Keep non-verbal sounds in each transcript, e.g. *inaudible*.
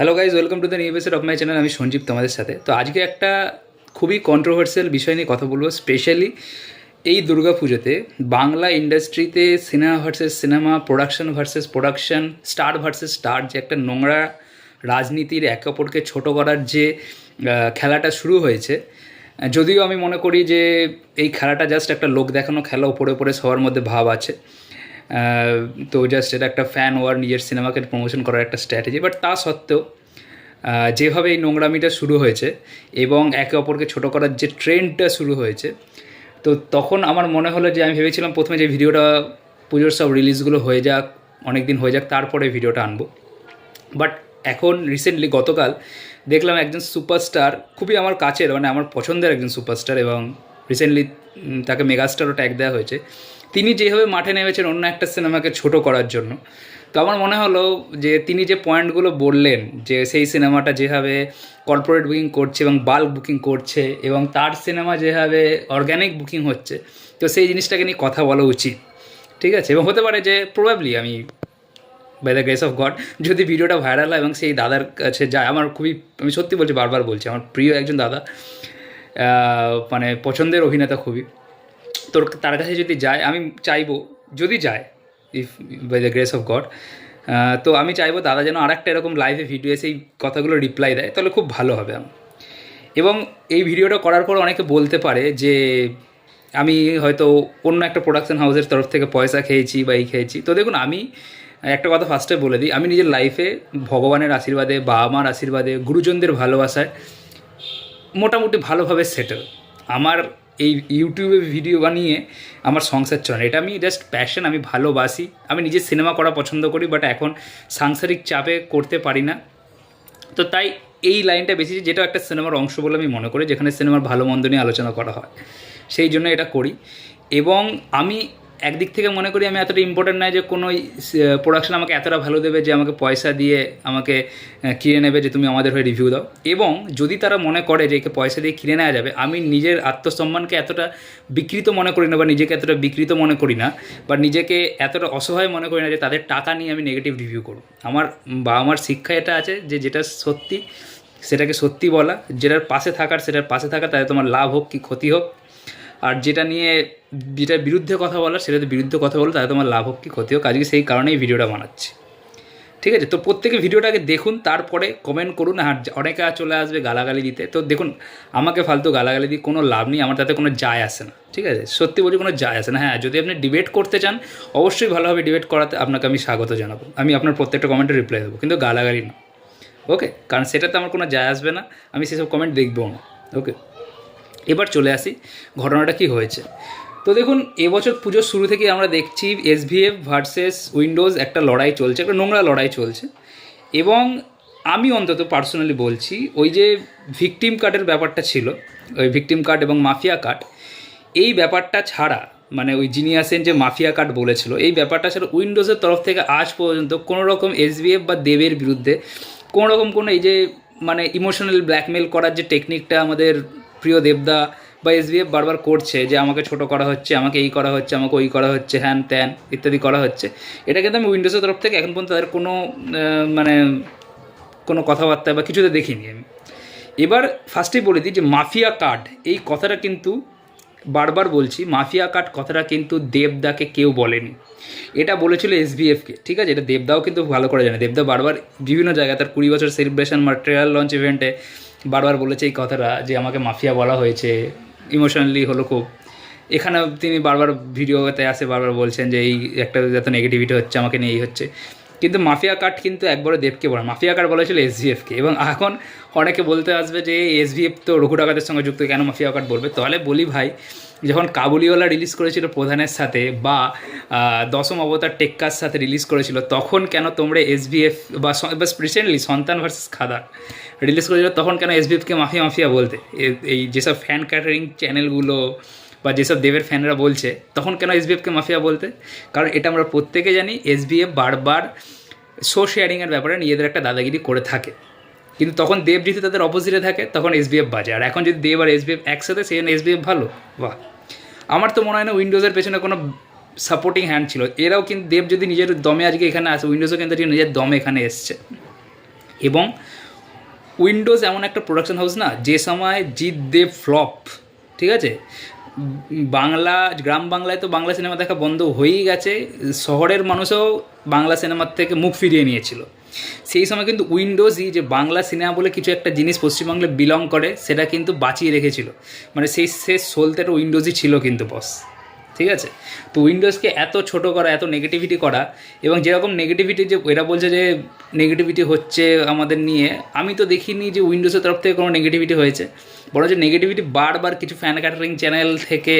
Hello guys welcome to the new episode of my channel আমি সঞ্জীব তোমাদের সাথে। তো আজকে একটা খুবই কন্ট্রোভার্সিয়াল বিষয় নিয়ে কথা বলব স্পেশালি এই দুর্গা পুজোতে বাংলা ইন্ডাস্ট্রিতে cinema versus cinema production versus production star versus star যে একটা নোংরা রাজনীতির একে অপরকে ছোট করার যে খেলাটা শুরু হয়েছে। যদিও আমি মনে করি যে এই খেলাটা জাস্ট একটা লোক দেখানো খেলা, উপরে উপরে সবার মধ্যে ভাব আছে। তো জাস্ট এটা একটা ফ্যান ওয়ার নিজের সিনেমাকে প্রমোশন করার একটা স্ট্র্যাটেজি বাট তা সত্ত্বেও যেভাবে এই নোংরামিটা শুরু হয়েছে এবং একে অপরকে ছোট করার যে ট্রেন্ডটা শুরু হয়েছে, তো তখন আমার মনে হলো যে আমি ভেবেছিলাম প্রথমে যে ভিডিওটা পুজোর সব রিলিজগুলো হয়ে যাক অনেক দিন হয়ে যাক, তারপরে ভিডিওটা আনব। বাট এখন রিসেন্টলি গতকাল দেখলাম একজন সুপারস্টার খুবই আমার কাছের মানে আমার পছন্দের একজন সুপারস্টার এবং রিসেন্টলি তাকে মেগাস্টারও ট্যাগ দেওয়া হয়েছে। তিনি যেভাবে মাঠে নেমেছেন অন্য একটা সিনেমাকে ছোট করার জন্য, তো আমার মনে হলো যে তিনি যে পয়েন্টগুলো বললেন, যে সেই সিনেমাটা যেভাবে কর্পোরেট বুকিং করছে এবং বাল্ক বুকিং করছে এবং তার সিনেমা যেভাবে অর্গ্যানিক বুকিং হচ্ছে, তো সেই জিনিসটাকে নিয়ে কথা বলা উচিত, ঠিক আছে? এবং হতে পারে যে প্রবাবলি আমি by the grace of God যদি ভিডিওটা ভাইরাল হয় এবং সেই দাদার কাছে যায়, আমার খুবই, আমি সত্যি বলছি, বারবার বলছি, আমার প্রিয় একজন দাদা মানে পছন্দের অভিনেতা খুবই তোর তার কাছে যদি যায়, আমি চাইব, যদি যায় if by the grace of God তো আমি চাইব দাদা যেন আর একটা এরকম লাইভে ভিডিও এসে এই কথাগুলো রিপ্লাই দেয়, তাহলে খুব ভালো হবে আমার। এবং এই ভিডিওটা করার পর অনেকে বলতে পারে যে, আমি হয়তো অন্য একটা প্রোডাকশন হাউসের তরফ থেকে পয়সা খেয়েছি বা এই খেয়েছি। তো দেখুন, আমি একটা কথা ফার্স্টে বলে দিই, আমি নিজের লাইফে ভগবানের আশীর্বাদে বাবা মার আশীর্বাদে, গুরুজনদের ভালোবাসায় মোটামুটি ভালোভাবে সেটেল আমার এই ইউটিউবে ভিডিও বানিয়ে আমার সংসার চলে এটা আমি জাস্ট প্যাশন আমি ভালোবাসি। আমি নিজে সিনেমা করা পছন্দ করি বাট এখন সাংসারিক চাপে করতে পারি না। তো তাই এই লাইনটা বেশি, যেটা একটা সিনেমার অংশ বলে আমি মনে করি, যেখানে সিনেমার ভালো মন্দ নিয়ে আলোচনা করা হয়। সেই জন্য এটা করি। এবং আমি একদিক থেকে মনে করি আমি এতটা ইম্পর্টেন্ট নয় যে কোনো প্রোডাকশন আমাকে এতটা ভালো দেবে যে আমাকে পয়সা দিয়ে আমাকে কিনে নেবে যে তুমি আমাদের হয়ে রিভিউ দাও। এবং যদি তারা মনে করে যে একে পয়সা দিয়ে কিনে নেওয়া যাবে, আমি নিজের আত্মসম্মানকে এতটা বিকৃত মনে করি না বা নিজেকে এতটা বিকৃত মনে করি না, বা নিজেকে এতটা অসহায় মনে করি না যে তাদের টাকা নিয়ে আমি নেগেটিভ রিভিউ করব। আমার বা আমার শিক্ষা এটা আছে যে যেটা সত্যি, সেটাকে সত্যি বলা, যেটার পাশে থাকার, সেটার পাশে থাকা, তাতে তোমার লাভ হোক কি ক্ষতি হোক আর যেটা নিয়ে যেটার বিরুদ্ধে কথা বলার সেটাতে বিরুদ্ধে কথা বলো তাতে তোমার লাভ হোক কি ক্ষতি হোক। আজকে সেই কারণেই ভিডিওটা বানাচ্ছি। ঠিক আছে? তো প্রত্যেকে ভিডিওটাকে দেখুন, তারপরে কমেন্ট করুন। আর অনেকে চলে আসবে গালাগালি দিতে। তো দেখুন, আমাকে ফালতু গালাগালি দিয়ে কোনো লাভ নেই, আমার তাতে কোনো যায় আসে না। ঠিক আছে? সত্যি বলছি, কোনো যায় আসে না। হ্যাঁ যদি আপনি ডিবেট করতে চান, অবশ্যই ভালোভাবে ডিবেট করাতে আপনাকে আমি স্বাগত জানাব। আমি আপনার প্রত্যেকটা কমেন্টে রিপ্লাই দেবো, কিন্তু গালাগালি না। ওকে কারণ সেটাতে আমার কোনো যায় আসবে না। আমি সেসব কমেন্ট দেখবও না। ওকে এবার চলে আসি, ঘটনাটা কি হয়েছে? তো দেখুন, এবছর পুজোর শুরু থেকে আমরা দেখছি এসভিএফ ভার্সেস উইন্ডোজ একটা লড়াই চলছে, একটা নোংরা লড়াই চলছে। এবং আমি অন্তত পার্সোনালি বলছি, ওই যে ভিকটিম কার্ডের ব্যাপারটা ছিল, ওই ভিকটিম কার্ড এবং মাফিয়া কার্ড এই ব্যাপারটা ছাড়া মানে ওই যিনি আসেন যে মাফিয়া কার্ড বলেছিল, এই ব্যাপারটা ছাড়া উইন্ডোজের তরফ থেকে আজ পর্যন্ত কোনো রকম এসবিএফ বা দেবের বিরুদ্ধে কোনো রকম কোনো এই যে মানে ইমোশনাল ব্ল্যাকমেল করার যে টেকনিকটা আমাদের প্রিয় দেবদা বা এসবিএফ বারবার করছে যে আমাকে ছোট করা হচ্ছে, আমাকে এই করা হচ্ছে, আমাকে ওই করা হচ্ছে, হ্যান ত্যান ইত্যাদি করা হচ্ছে। এটা কিন্তু আমি উইন্ডোজের তরফ থেকে এখন পর্যন্ত তাদের কোনো মানে কোনো কথাবার্তা বা কিছুতে দেখিনি আমি। এবার ফার্স্টেই বলে দিই যে মাফিয়া কার্ড, এই কথাটা কিন্তু বারবার বলছি, মাফিয়া কার্ড কথাটা কিন্তু দেবদাকে কেউ বলেনি। এটা বলেছিল এসবিএফকে, ঠিক আছে? এটা দেবদাও কিন্তু ভালো করে জানে। দেবদা বারবার বিভিন্ন জায়গায় তার কুড়ি বছর সেলিব্রেশন বা লঞ্চ ইভেন্টে বারবার বলেছে এই কথাটা যে আমাকে মাফিয়া বলা হয়েছে ইমোশনালি হলো খুব। এখানে তিনি বারবার ভিডিওতে আসে, বারবার বলছেন যে এই একটা যত নেগেটিভিটি হচ্ছে, আমাকে নিয়ে এই হচ্ছে। কিন্তু মাফিয়া কার্ড কিন্তু একবারও দেবকে বলে মাফিয়া কার্ড বলা হয়েছিল এসভিএফকে এবং এখন অনেকে বলতে আসবে যে এসভিএফ তো রঘু ডাকাতের সঙ্গে যুক্ত, কেন মাফিয়া কার্ড বলবে? তাহলে বলি ভাই, যখন কাবুলিওয়ালা রিলিজ করেছিল প্রধানের সাথে বা দশম অবতার টেক্কার সাথে রিলিজ করেছিল, তখন কেন তোমরা এসভিএফ বা রিসেন্টলি সন্তান ভার্সেস খাদার রিলিজ করেছিল, তখন কেন এসভিএফকে মাফিয়া মাফিয়া বলতে? এই যেসব ফ্যান ক্যাটারিং চ্যানেলগুলো বা যেসব দেবের ফ্যানরা বলছে, তখন কেন এসবিএফকে মাফিয়া বলতে? কারণ এটা আমরা প্রত্যেকে জানি এসবিএফ বারবার শো শেয়ারিংয়ের ব্যাপারে নিজেদের একটা দাদাগিরি করে থাকে। কিন্তু তখন দেব যদি তাদের অপোজিটে থাকে, তখন এসবিএফ বাজে। আর এখন যদি দেব আর এসবিএফ একসাথে, সেই জন্য এসবিএফ ভালো? বাহ! আমার তো মনে হয় না উইন্ডোজের পেছনে কোনো সাপোর্টিং হ্যান্ড ছিল। এরাও কিন্তু, দেব যদি নিজের দমে আজকে এখানে আসে উইন্ডোজও কিন্তু নিজের দমে এখানে এসছে। এবং উইন্ডোজ এমন একটা প্রোডাকশন হাউস না, যে সময় জিৎ দেব ফ্লপ ঠিক আছে? বাংলা, গ্রাম বাংলায় তো বাংলা সিনেমা দেখা বন্ধ হয়েই গেছে। শহরের মানুষও বাংলা সিনেমার থেকে মুখ ফিরিয়ে নিয়েছিল। সেই সময় কিন্তু উইন্ডোজই যে বাংলা সিনেমা বলে কিছু একটা জিনিস পশ্চিমবাংলায় বিলং করে, সেটা কিন্তু বাঁচিয়ে রেখেছিল। মানে সেই শেষ সোলতেটা উইন্ডোজই ছিল কিন্তু বস ঠিক আছে? তো উইন্ডোজকে এত ছোট করা, এত নেগেটিভিটি করা এবং যেরকম নেগেটিভিটি যে, এরা বলছে যে নেগেটিভিটি হচ্ছে আমাদের নিয়ে, আমি তো দেখিনি যে উইন্ডোজের তরফ থেকে কোনো নেগেটিভিটি হয়েছে। বড় যে নেগেটিভিটি বারবার কিছু ফ্যান ক্যাটারিং চ্যানেল থেকে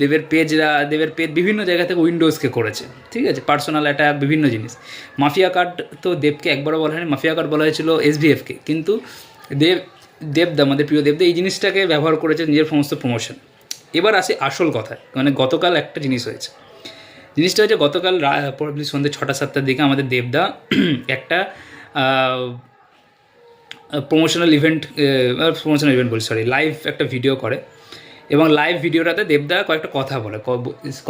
দেবের পেজরা দেবের পেজ বিভিন্ন জায়গা থেকে উইন্ডোজকে করেছে। ঠিক আছে? পার্সোনাল অ্যাটাক বিভিন্ন জিনিস। মাফিয়া কার্ড তো দেবকে একবারও বলা হয়নি মাফিয়া কার্ড বলা হয়েছিল এসবিএফকে কিন্তু দেব, দেবদা, আমাদের প্রিয় দেবদা এই জিনিসটাকে ব্যবহার করেছে নিজের সমস্ত প্রমোশন এবার আসে আসল কথায় মানে গতকাল একটা জিনিস হয়েছে। জিনিসটা হচ্ছে গতকাল সন্ধ্যে ছটা, সাতটার দিকে আমাদের দেবদা *clears throat* একটা প্রমোশনাল ইভেন্ট প্রমোশনাল ইভেন্ট বলি সরি লাইভ একটা ভিডিও করে। এবং লাইভ ভিডিওটাতে দেবদা কয়েকটা কথা বলে।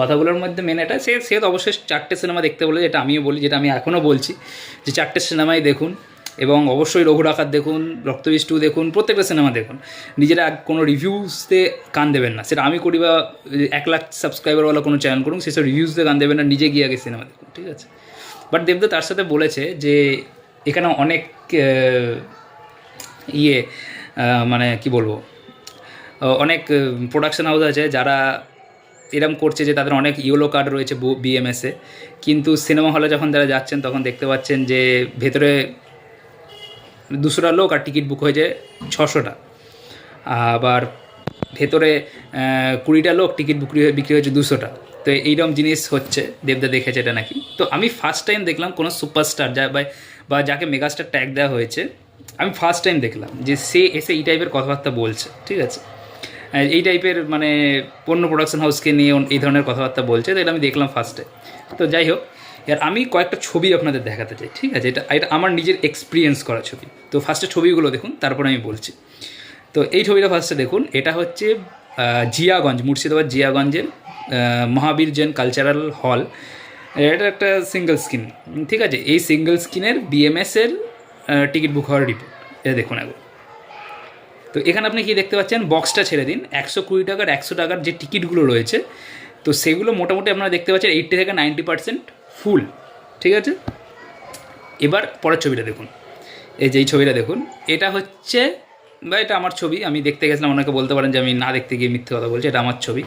কথাগুলোর মধ্যে মেন এটা, সে সে অবশ্যই চারটে সিনেমা দেখতে বলে যেটা আমিও বলি, যেটা আমি এখনও বলছি, যে চারটে সিনেমাই দেখুন। এবং অবশ্যই রঘু ডাকাত দেখুন রক্তবীজ টু দেখুন, প্রত্যেকটা সিনেমা দেখুন। নিজেরা কোনো রিভিউসতে কান দেবেন না। সেটা আমি করি বা এক লাখ সাবস্ক্রাইবারওয়ালা কোনো চ্যানেল করুন সেসব রিভিউসতে কান দেবেন না, নিজে গিয়ে আগে সিনেমা দেখুন, ঠিক আছে? বাট দেবদা তার সাথে বলেছে যে, এখানে অনেক ইয়ে মানে কি বলব অনেক প্রোডাকশন হাউস আছে যারা এরম করছে যে তাদের অনেক ইয়েলো কার্ড রয়েছে বিএমএসে কিন্তু সিনেমা হলে যখন তারা যাচ্ছেন, তখন দেখতে পাচ্ছেন যে ভেতরে দুশোটা লোক আর টিকিট বুক হয়েছে ছশোটা। আবার ভেতরে কুড়িটা লোক টিকিট বিক্রি হয়ে, বিক্রি হয়েছে দুশোটা। তো এইরকম জিনিস হচ্ছে, দেবদা দেখেছে এটা নাকি? তো আমি ফার্স্ট টাইম দেখলাম কোনো সুপারস্টার যা, বা যাকে মেগাস্টার ট্যাগ দেওয়া হয়েছে, আমি ফার্স্ট টাইম দেখলাম যে সে এসে এই টাইপের কথাবার্তা বলছে, ঠিক আছে? এই টাইপের মানে পণ্য প্রোডাকশন হাউসকে নিয়ে এই ধরনের কথাবার্তা বলছে, তো এটা আমি দেখলাম ফার্স্টে তো যাই হোক এর আমি কয়েকটা ছবি আপনাদের দেখাতে চাই, ঠিক আছে? এটা এটা আমার নিজের এক্সপিরিয়েন্স করা ছবি। তো ফার্স্টে ছবিগুলো দেখুন, তারপর আমি বলছি। তো এই ছবিটা ফার্স্টে দেখুন, এটা হচ্ছে জিয়াগঞ্জ, মুর্শিদাবাদ জিয়াগঞ্জের মহাবীর জৈন কালচারাল হল এটা একটা সিঙ্গেল স্ক্রিন ঠিক আছে? এই সিঙ্গেল স্ক্রিনের বিএমএসের টিকিট বুক হওয়ার রিপোর্ট এটা দেখুন একবার তো এখানে আপনি কি দেখতে পাচ্ছেন? বক্সটা ছেড়ে দিন। একশো কুড়ি টাকার, একশো টাকার যে টিকিটগুলো রয়েছে, তো সেগুলো মোটামুটি আপনারা দেখতে পাচ্ছেন এইটটি থেকে নাইনটি পার্সেন্ট ফুল, ঠিক আছে? এবার পরের ছবিটা দেখুন। এই যে এই ছবিটা দেখুন, এটা হচ্ছে, বা এটা আমার ছবি, আমি দেখতে গেছিলাম, অনেকে বলতে পারেন যে আমি না দেখতে গিয়ে মিথ্যে কথা বলছি, এটা আমার ছবি।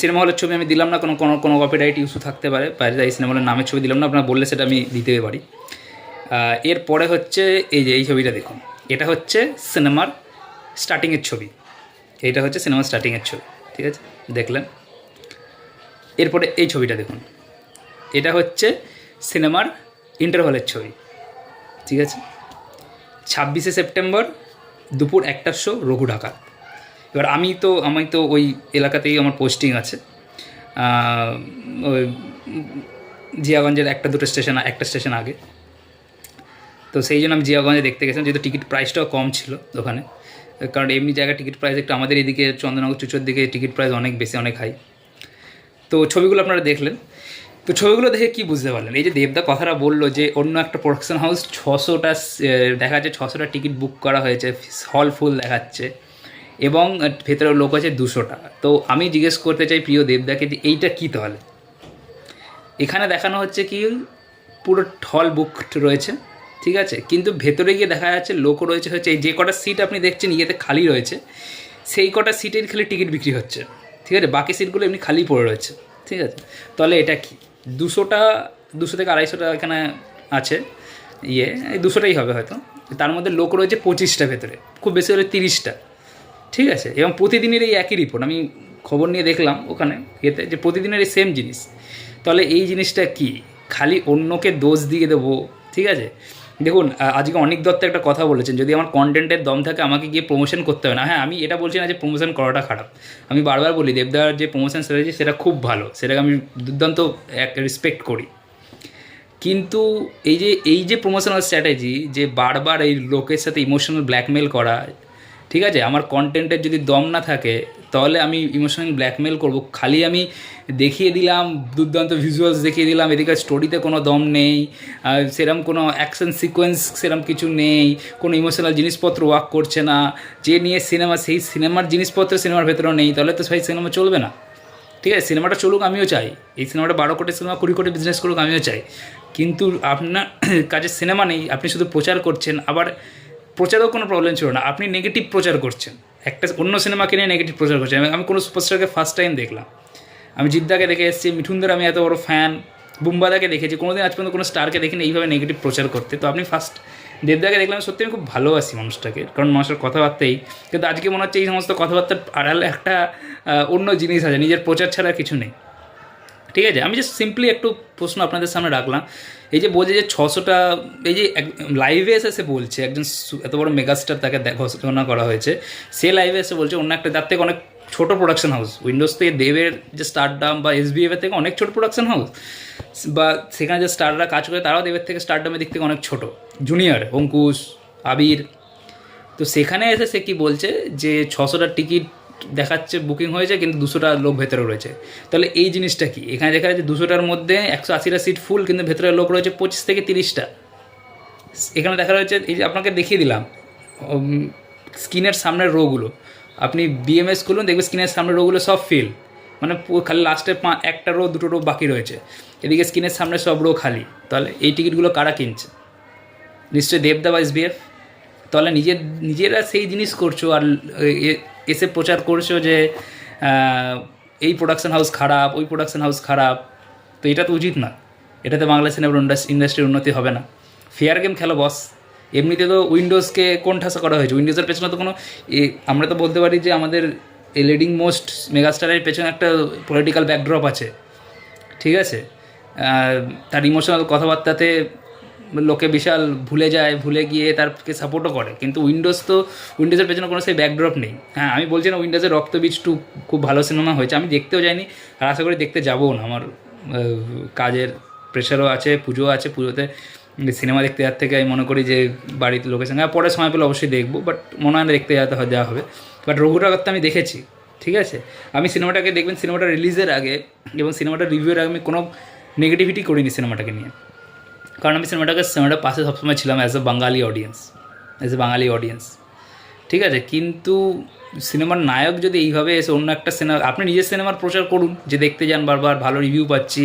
সিনেমা হলের ছবি আমি দিলাম না, কোনো কোনো কোনো কপিরাইট ইস্যু থাকতে পারে বাইরে এই সিনেমা হলের নামের ছবি দিলাম না, আপনারা বললে সেটা আমি দিতে পারি। এরপরে হচ্ছে, এই যে এই ছবিটা দেখুন, এটা হচ্ছে সিনেমার স্টার্টিংয়ের ছবি। এইটা হচ্ছে সিনেমার স্টার্টিংয়ের ছবি, ঠিক আছে? দেখলেন? এরপরে এই ছবিটা দেখুন। এটা হচ্ছে সিনেমার ইন্টারভালের ছবি, ঠিক আছে? ছাব্বিশে সেপ্টেম্বর দুপুর একটার শো রঘু ঢাকা। এবার আমি তো আমি তো ওই এলাকাতেই আমার পোস্টিং আছে। ওই জিয়াগঞ্জের একটা দুটো স্টেশন একটা স্টেশন আগে। তো সেই জন্য আমি জিয়াগঞ্জে দেখতে গেছিলাম, যেহেতু টিকিট প্রাইসটাও কম ছিল ওখানে। কারণ এমনি জায়গায় টিকিট প্রাইস একটু আমাদের এদিকে, চন্দ্রনগর চুচোর দিকে টিকিট প্রাইস অনেক বেশি, অনেক হাই তো ছবিগুলো আপনারা দেখলেন। তো ছবিগুলো দেখে কি বুঝতে পারলেন? এই যে দেবদা কথাটা বলল যে, অন্য একটা প্রোডাকশন হাউস ছশোটা দেখা যাচ্ছে ছশোটা টিকিট বুক করা হয়েছে হল ফুল দেখাচ্ছে এবং ভেতরে লোক আছে দুশোটা। তো আমি জিজ্ঞেস করতে চাই প্রিয় দেবদাকে যে, এইটা কী তাহলে? এখানে দেখানো হচ্ছে কি, পুরো হল বুক রয়েছে, ঠিক আছে? কিন্তু ভেতরে গিয়ে দেখা যাচ্ছে লোকও রয়েছে, হচ্ছে এই যে কটা সিট আপনি দেখছেন, ইয়েতে খালি রয়েছে, সেই কটা সিটের খালি টিকিট বিক্রি হচ্ছে, ঠিক আছে? বাকি সিটগুলো এমনি খালি পড়ে রয়েছে, ঠিক আছে? তাহলে এটা কি? দুশোটা, দুশো থেকে আড়াইশোটা এখানে আছে ইয়ে এই দুশোটাই হবে হয়তো। তার মধ্যে লোক রয়েছে পঁচিশটা ভেতরে, খুব বেশি হলে তিরিশটা। ঠিক আছে? এবং প্রতিদিনের এই একই রিপোর্ট আমি খবর নিয়ে দেখলাম ওখানে এতে যে প্রতিদিনের এই সেম জিনিস। তাহলে এই জিনিসটা কি? খালি অন্যকে দোষ দিয়ে দেবো, ঠিক আছে? দেখুন আজকে অনেক দত্ত একটা কথা বলেছেন, যদি আমার কন্টেন্টের দম থাকে, আমাকে গিয়ে প্রমোশন করতে হবে না। হ্যাঁ আমি এটা বলছি না যে প্রমোশন করাটা খারাপ। আমি বারবার বলি, দেবদার যে প্রমোশন স্ট্র্যাটেজি সেটা খুব ভালো। সেটাকে আমি দুর্দান্ত এক রেসপেক্ট করি। কিন্তু এই যে এই যে প্রমোশনাল স্ট্র্যাটেজি যে বারবার এই লোকের সাথে ইমোশনাল ব্ল্যাকমেল করা ঠিক আছে? আমার কন্টেন্টের যদি দম না থাকে, তাহলে আমি ইমোশনাল ব্ল্যাকমেল করব। খালি আমি দেখিয়ে দিলাম, দুর্দান্ত ভিজুয়ালস দেখিয়ে দিলাম, এদিকে স্টোরিতে কোনো দম নেই সেরম কোনো অ্যাকশন সিকোয়েন্স সেরম কিছু নেই, কোনো ইমোশনাল জিনিসপত্র ওয়ার্ক করছে না, যে নিয়ে সিনেমা সেই সিনেমার জিনিসপত্র সিনেমার ভেতরেও নেই, তাহলে তো সেই সিনেমা চলবে না। ঠিক আছে? সিনেমাটা চলুক, আমিও চাই। এই সিনেমাটা বারো কোটি সিনেমা কুড়ি কোটি বিজনেস করুক, আমিও চাই। কিন্তু আপনার *clears throat* কাছে সিনেমা নেই, আপনি শুধু প্রচার করছেন, আবার প্রচারেও কোনো প্রবলেম ছিল না। আপনি নেগেটিভ প্রচার করছেন। একটা অন্য সিনেমাকে নিয়ে নেগেটিভ প্রচার করছেন। আমি- কোনো সুপারস্টারকে ফার্স্ট টাইম দেখলাম। আমি জিদ্দাকে দেখে এসেছি, মিঠুনদের আমি এত বড় ফ্যান বুম্বাদাকে দেখেছি। কোনোদিন আজ পর্যন্ত কোনো স্টারকে দেখিনি এইভাবে নেগেটিভ প্রচার করতে। তো আপনি ফার্স্ট দেবদাকে দেখলাম, সত্যি আমি খুব ভালোবাসি মানুষটাকে। কারণ মানুষের কথাবার্তাই। কিন্তু আজকে মনে হচ্ছে এই সমস্ত কথাবার্তার আড়ালে একটা অন্য জিনিস আছে। নিজের প্রচার ছাড়া কিছু নেই। ঠিক আছে? আমি জাস্ট সিম্পলি একটু প্রশ্ন আপনাদের সামনে রাখলাম। এই যে বলছে যে ছশোটা, এই যে লাইভে এসে সে বলছে, একজন এত বড় মেগাস্টার তাকে ঘোষণা করা হয়েছে। সে লাইভে এসে বলছে, অন্য একটা তার থেকে অনেক ছোট প্রোডাকশন হাউস উইন্ডোজ থেকে দেবের যে স্টারডাম বা এসবিএফ এর থেকে অনেক ছোট প্রোডাকশন হাউস বা সেখানে যে স্টাররা কাজ করে, তারাও দেবের থেকে স্টারডামের দিক থেকে অনেক ছোট। জুনিয়র অঙ্কুশ, আবির। তো সেখানে এসে সে কি বলছে যে ছশোটা টিকিট দেখাচ্ছে বুকিং হয়েছে, কিন্তু দুশোটা লোক ভেতরে রয়েছে। তাহলে এই জিনিসটা কি? এখানে দেখা যাচ্ছে দুশোটার মধ্যে একশো আশিটা সিট ফুল কিন্তু ভেতরে লোক রয়েছে পঁচিশ থেকে তিরিশটা। এখানে দেখা যাচ্ছে, এই যে আপনাকে দেখিয়ে দিলাম স্কিনের সামনের রোগুলো। আপনি বিএমএস খুলুন দেখবে স্কিনের সামনের রোগুলো সব ফিল মানে খালি লাস্টে পা, একটা রো দুটো রো বাকি রয়েছে। এদিকে স্কিনের সামনে সব রো খালি। তাহলে এই টিকিটগুলো কারা কিনছে? নিশ্চয়ই দেবদা বা এসবিএফ তাহলে নিজের, নিজেরা সেই জিনিস করছ আর এসে প্রচার করছ যে এই প্রোডাকশন হাউস খারাপ, ওই প্রোডাকশন হাউস খারাপ, তো এটা তো উচিত না। এটাতে বাংলা সিনেমার ইন্ডাস্ট্রির উন্নতি হবে না। ফেয়ার গেম খেলো বস এমনিতে তো উইন্ডোজকে কোন ঠাসা করা হয়েছে। উইন্ডোজের পেছনে তো কোনো এ- আমরা তো বলতে পারি যে, আমাদের এই লিডিং মোস্ট মেগাস্টারের পেছনে একটা পলিটিক্যাল ব্যাকড্রপ আছে। ঠিক আছে? তার ইমোশনাল কথাবার্তাতে লোকে বিশাল ভুলে যায়, ভুলে গিয়ে তারকে সাপোর্টও করে। কিন্তু উইন্ডোজ তো উইন্ডোজের পেছনে কোনো সেই ব্যাকড্রপ নেই। হ্যাঁ আমি বলছি না উইন্ডোজের রক্তবীজ টু খুব ভালো সিনেমা হয়েছে, আমি দেখতেও যাইনি, আর আশা করি দেখতে যাবও না। আমার কাজের প্রেশারও আছে, পুজো আছে, পুজোতে সিনেমা দেখতে যাওয়ার থেকে আমি মনে করি যে বাড়িতে লোকের সঙ্গে পরে সময় পেলে অবশ্যই দেখব বাট মনে হয় না দেখতে যাতে হয়, দেওয়া হবে। বাট রঘুরাগত আমি দেখেছি, ঠিক আছে? আমি সিনেমাটাকে দেখবেন সিনেমাটা রিলিজের আগে এবং সিনেমাটা রিভিউয়ের আগে আমি কোনো নেগেটিভিটি করিনি সিনেমাটাকে নিয়ে। কারণ আমি সিনেমাটাকে সিনেমাটার পাশে সবসময় ছিলাম as a Bangali audience as a Bangali audience ঠিক আছে? কিন্তু সিনেমার নায়ক যদি এইভাবে এসে অন্য একটা সিনেমা, আপনি নিজের সিনেমার প্রচার করুন, যে দেখতে যান বারবার, ভালো রিভিউ পাচ্ছি,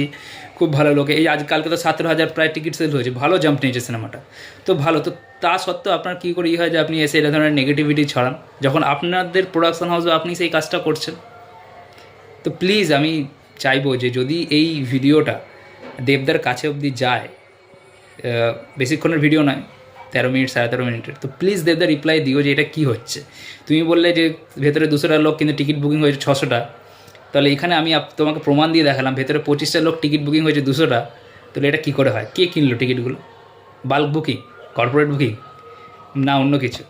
খুব ভালো লোকে। এই আজকালকে তো সতেরো হাজার প্রায় টিকিট সেল হয়েছে, ভালো জাম্প নিয়েছে সিনেমাটা। তো ভালো, তো তা সত্ত্বেও আপনার কী করে ই হয় যে আপনি এসে এটা ধরনের নেগেটিভিটি ছড়ান? যখন আপনাদের প্রোডাকশন হাউসে আপনি সেই কাজটা করছেন। তো প্লিজ আমি চাইব যে যদি এই ভিডিওটা দেবদার কাছে অবধি যায় বেশিক্ষণের ভিডিও নয়। তেরো মিনিট, সাড়ে তেরো মিনিটের তো প্লিজ দেবদা রিপ্লাই দিও যে এটা কী হচ্ছে। তুমি বললে যে ভেতরে দুশোটা লোক, কিন্তু টিকিট বুকিং হয়েছে ছশোটা। তাহলে এখানে আমি তোমাকে প্রমাণ দিয়ে দেখালাম, ভেতরে পঁচিশটা লোক টিকিট বুকিং হয়েছে দুশোটা। তাহলে এটা কী করে হয়? কে কিনলো টিকিটগুলো বাল্ক বুকিং কর্পোরেট বুকিং না অন্য কিছু?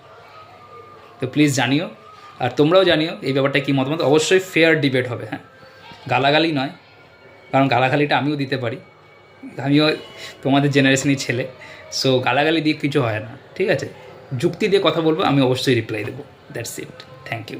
তো প্লিজ জানিও, আর তোমরাও জানিও এই ব্যাপারটা কী মতামত। অবশ্যই ফেয়ার ডিবেট হবে হ্যাঁ। গালাগালি নয়, কারণ গালাগালিটা আমিও দিতে পারি। আমিও তোমাদের জেনারেশনই ছেলে সো গালাগালি দিয়ে কিছু হয় না, ঠিক আছে? যুক্তি দিয়ে কথা বলব, আমি অবশ্যই রিপ্লাই দেবো দ্যাটস ইট থ্যাংক ইউ